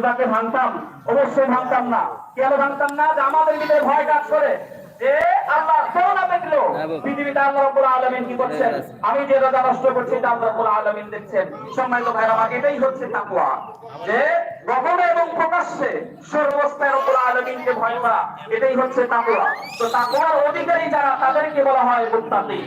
তাকে ভাঙতাম। অবশ্যই ভাঙতাম না। কেন ভাঙতাম না? যে আমাদের ভিতরে ভয় কাজ করে। যে আল্লাহ কেউ না দেখল? পৃথিবীতে আল্লাহ রাব্বুল আলামিন কি করছেন? আমি যে রোজা নষ্ট করছি এটা আল্লাহ রাব্বুল আলামিন দেখছেন। সম্মানিত ভাইরা আমার এটাই হচ্ছে তাকওয়া। যে গোপনে এবং প্রকাশ্যে সর্বস্থায় আলামিনকে ভয় করা এটাই হচ্ছে তাকওয়া। তো তাকওয়ার অধিকারী যারা, তাদেরকে বলা হয় মুত্তাকি।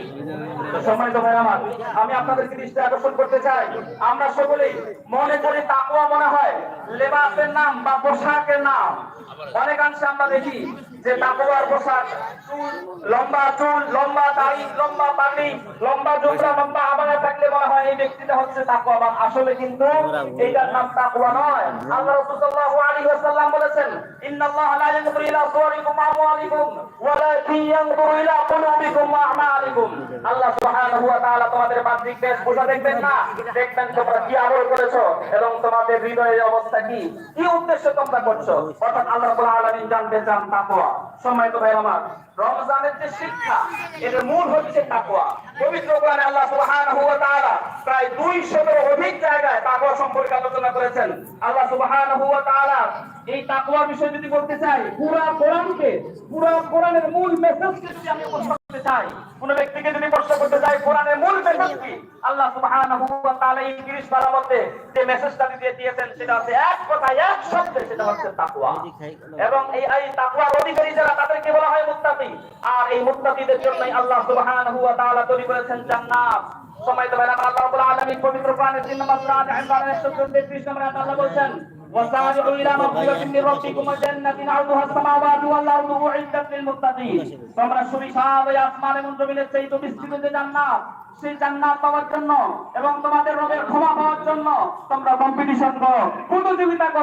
সম্মানিত ভাই আমার আমি আপনাদেরকে দৃষ্টি আকর্ষণ করতে চাই। আমরা সকলেই মনে করি তাকুয়া মনে হয় লেবাসের নাম বা পোশাকের নাম। অনেকাংশে আমরা দেখি যে তাকুয়ার পোশাক চুল, লম্বা চুল, লম্বা দাড়ি, লম্বা পাগড়ি, লম্বা জোবরা লম্বা আবায়া থাকলে বলা হয় এই ব্যক্তিটা হচ্ছে তাকুয়াবান আসলে কিন্তু এইটার নাম তাকুয়া নয়। আল্লাহ রাসূল সাল্লাল্লাহু আলাইহি ওয়াসাল্লাম বলেছেন ইন্নাল্লাহা ইয়ানজুরু ইলা সুওয়ারিকুম ওয়া আমওয়ালিকুম, ওয়ালাকিন ইয়ানজুরু ইলা কুলুবিকুম ওয়া আমালিকুম। আল্লাহ সুবহানাহু ওয়া তোমাদের বাহ্যিক বেশভূষা দেখবেন না? দেখবেন তোমরা কি আমল করেছ এবং তোমাদের হৃদয়ের অবস্থা কি? কি উদ্দেশ্যে তোমরা করছ? অর্থাৎ আল্লাহ রাব্বুল আলামিন জানতে চান তাকওয়া। সম্মানিত ভাই আমার, রমজানের যে শিক্ষা, এর মূল হচ্ছে তাকওয়া। পবিত্র কোরআনে আল্লাহ সুবহানাহু ওয়া তাআলা প্রায় 200 এর অধিক সম্পর্কে আলোচনা করেছেন। আল্লাহ সুবহানাহু ওয়া তাআলা এই তাকওয়ার বিষয় যদি বলতে চাই, পুরো কোরআনকে, পুরো কোরআনের মূল মেসেজকে যদি আমি প্রশ্ন করতে চাই, কোন ব্যক্তিকে যদি প্রশ্ন করতে চাই কোরআনের মূল মেসেজ কি? আল্লাহ সুবহানাহু ওয়া তাআলা এই 30 পারা মধ্যে যে মেসেজটা দিয়ে দিয়েছেন, সেটা হচ্ছে এক কথা এক শব্দে, সেটা হচ্ছে তাকওয়া। এবং এই এই তাকওয়ার অধিকারী যারা, তাদেরকে বলা হয় মুত্তাকি। আর এই মুত্তাকিদের জন্যই আল্লাহ সুবহানাহু ওয়া তাআলা তৈরি করেছেন জান্নাত। সময় তো ভাইরা আল্লাহ রাব্বুল আলামিন পবিত্র কোরআনের 3 নম্বর আল-ইমরানের 133 নম্বরে আল্লাহ বলেন وسارعوا إلى مغفرة من ربكم وجنة عرضها السماوات والأرض أعدت للمتقين তোমরা সুবিশাল ওই আসমান এবং জমিনের সেই তো বিস্তৃত যে জান্নাত সেই জান্নাত পাওয়ার জন্য এবং তোমাদের রবের ক্ষমা পাওয়ার জন্য তোমরা কম্পিটিশন করো প্রতিযোগিতা করো